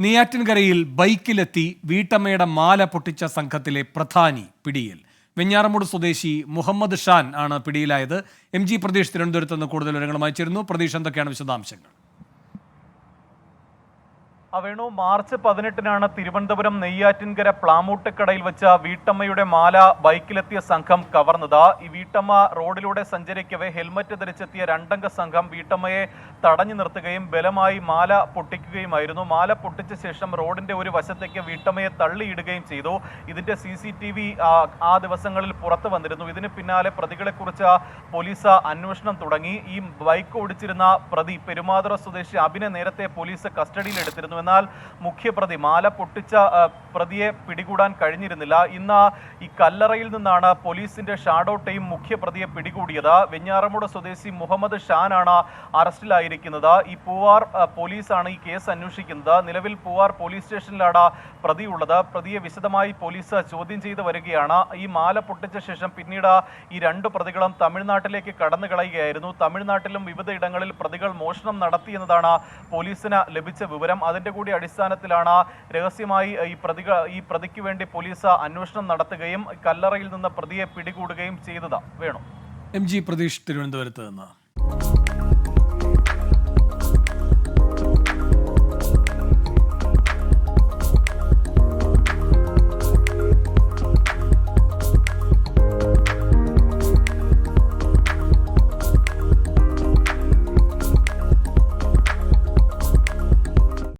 നെയ്യാറ്റിൻകരയിൽ ബൈക്കിലെത്തി വീട്ടമ്മയുടെ മാല പൊട്ടിച്ച സംഘത്തിലെ പ്രധാനി പിടിയിൽ. വെഞ്ഞാറമൂട് സ്വദേശി മുഹമ്മദ് ഷാൻ ആണ് പിടിയിലായത്. എം ജി പ്രതീഷ് തിരുവനന്തപുരത്ത് നിന്ന് കൂടുതൽ വിവരങ്ങളുമായി ചേരുന്നു. പ്രതീഷ് എന്തൊക്കെയാണ് വിശദാംശങ്ങൾ? വേണു മാർച്ച് പതിനെട്ടിനാണ് തിരുവനന്തപുരം നെയ്യാറ്റിൻകര പ്ലാമൂട്ടക്കടയിൽ വെച്ച വീട്ടമ്മയുടെ മാല ബൈക്കിലെത്തിയ സംഘം കവർന്നത്. ഈ വീട്ടമ്മ റോഡിലൂടെ സഞ്ചരിക്കവേ ഹെൽമറ്റ് ധരിച്ചെത്തിയ രണ്ടംഗ സംഘം വീട്ടമ്മയെ തടഞ്ഞു നിർത്തുകയും ബലമായി മാല പൊട്ടിക്കുകയുമായിരുന്നു. മാല പൊട്ടിച്ച ശേഷം റോഡിന്റെ ഒരു വശത്തേക്ക് വീട്ടമ്മയെ തള്ളിയിടുകയും ചെയ്തു. ഇതിന്റെ സി സി ടി വി ആ ദിവസങ്ങളിൽ പുറത്തു വന്നിരുന്നു. ഇതിന് പിന്നാലെ പ്രതികളെക്കുറിച്ച് പോലീസ് അന്വേഷണം തുടങ്ങി. ഈ ബൈക്ക് ഓടിച്ചിരുന്ന പ്രതി പെരുമാതുറ സ്വദേശി അഭിനെ നേരത്തെ പോലീസ് കസ്റ്റഡിയിലെടുത്തിരുന്നു. എന്നാൽ മുഖ്യപ്രതി മാല പൊട്ടിച്ച പ്രതിയെ പിടികൂടാൻ കഴിഞ്ഞിരുന്നില്ല. ഇന്ന് ഈ കല്ലറയിൽ നിന്നാണ് പോലീസിന്റെ ഷാഡോ ടീം മുഖ്യപ്രതിയെ പിടികൂടിയത്. വെഞ്ഞാറമൂട് സ്വദേശി മുഹമ്മദ് ഷാനാണ് അറസ്റ്റിലായിരിക്കുന്നത്. ഈ പൂവാർ പോലീസാണ് ഈ കേസ് അന്വേഷിക്കുന്നത്. നിലവിൽ പൂവാർ പോലീസ് സ്റ്റേഷനിലാണ് പ്രതിയുള്ളത് പ്രതിയെ വിശദമായി പോലീസ് ചോദ്യം ചെയ്ത് വരികയാണ്. ഈ മാല പൊട്ടിച്ച ശേഷം പിന്നീട് ഈ രണ്ട് പ്രതികളും തമിഴ്നാട്ടിലേക്ക് കടന്നു കളയുകയായിരുന്നു. തമിഴ്നാട്ടിലും വിവിധ ഇടങ്ങളിൽ പ്രതികൾ മോഷണം നടത്തിയെന്നതാണ് പോലീസിന് ലഭിച്ച വിവരം. അതിന്റെ ഇതിന്റെ കൂടി അടിസ്ഥാനത്തിലാണ് രഹസ്യമായി ഈ പ്രതിക ഈ പ്രതിക്ക് വേണ്ടി പോലീസ് അന്വേഷണം നടത്തുകയും കല്ലറയിൽ നിന്ന് പ്രതിയെ പിടികൂടുകയും ചെയ്തത്. വേണം. എം ജി പ്രതീഷ് തിരുവനന്തപുരത്ത് നിന്ന്.